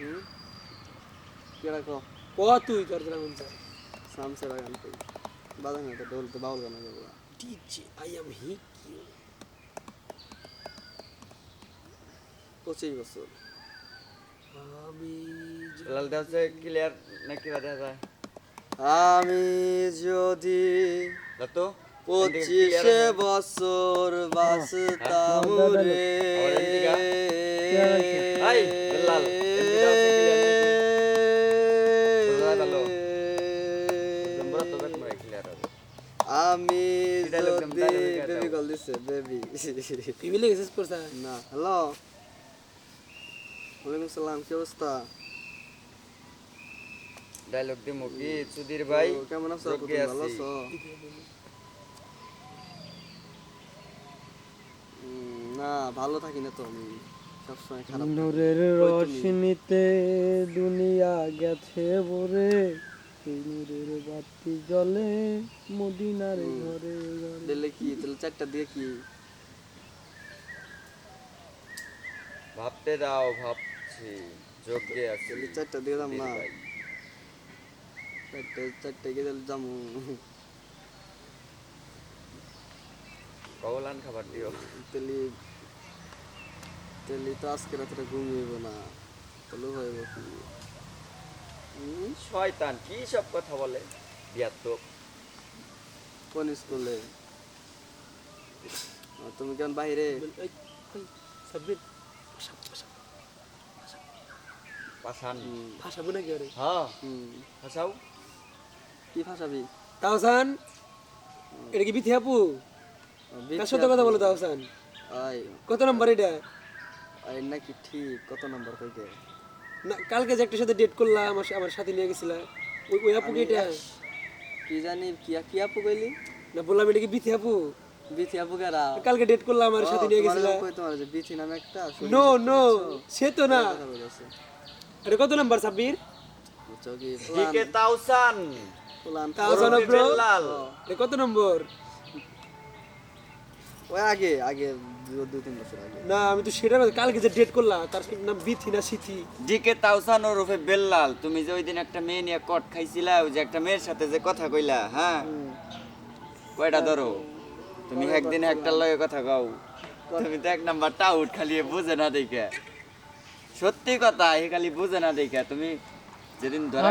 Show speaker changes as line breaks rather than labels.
হুম কেডা কো
ক তুই তোর যেটা
সামসেরা গান কই বাজান না ঢোল তো বাউল গান গাবো
ডিজে আই এম হিক ইউ
পঁচিশ বছর।
আমি
লাল দেওয়া হচ্ছে ক্লিয়ার নাকি বা দেখা যায়
আমি যদি পঁচিশে বছর বাঁচতাম রে। আমি
কে
অবস্থা
ডায়লগ দিমু কি সুধীর ভাই
কেমন আছো? তুমি না, ভালো থাকি না তো আমি।
নূরের রোশনীতে দুনিয়া গেছে ভরে সেই নূরের বাতি জ্বলে মদিনার ঘরে
দিলে কি তাহলে চারটা দিয়ে কি?
ভাবতে দাও ভাবছি। যোগ্যে আছি।
তাহলে চারটা দিয়ে দাম না চারটে চারটে গিয়ে তাহলে যাব
কবলান খাবার দিও।
তাহলে তাহলে তো আজকে রাত্রে ঘুমিয়েব না। তাহলে হইব কি?
শয়তান কি সব কথা বলে? বিয়াত্ত
কোন স্কুলে? তুমি কেমন বাইরে?
সাব্বির
পাশান।
হুম,
নাকি আরে?
হ্যাঁ।
হুম। কি ফাঁসাবি
তাওসান? এটা কি বিথি আপু সাথে কথা বলো তাওসান? কত নম্বর এটা?
আই নাকি ঠিক কত নাম্বার কইকে
না কালকে যে একটার সাথে ডেট করলাম আমার আমার সাথে নিয়ে গেছিলা। ওই ওই আপু কি এটা
কি জানি কি কি আপু কইলি?
না বললাম এটা কি বিথি আপু?
বিথি আপু কেরা?
কালকে ডেট করলাম আমার সাথে নিয়ে গেছিলা।
কই তোমার যে বিথি নামে একটা
নো নো সে তো না। এটা কত নাম্বার সাব্বির?
ডিকে তাওসান। ওরফে
ব্রো কত নম্বর?
ওই আগে আগে দু- দুই তিন বছর আগে।
না আমি তো সেটা কালকে যে ডেট করলাম তার নাম বিথি না সিথি?
ডিকে তাওসান ওরফে বেল্লাল। তুমি যে ওই দিন একটা মেয়ে নিয়ে কট খাইছিলা ওই যে একটা মেয়ের সাথে যে কথা কইলা হ্যাঁ? কয়টা ধরো? তুমি একদিন একটা লয়ে কথা কও। তুমি তো এক নাম্বারটা আউট খালি বুঝে না দেখে। সত্যি কথা এ খালি বুঝে না দেখে। তুমি যেদিন ধরা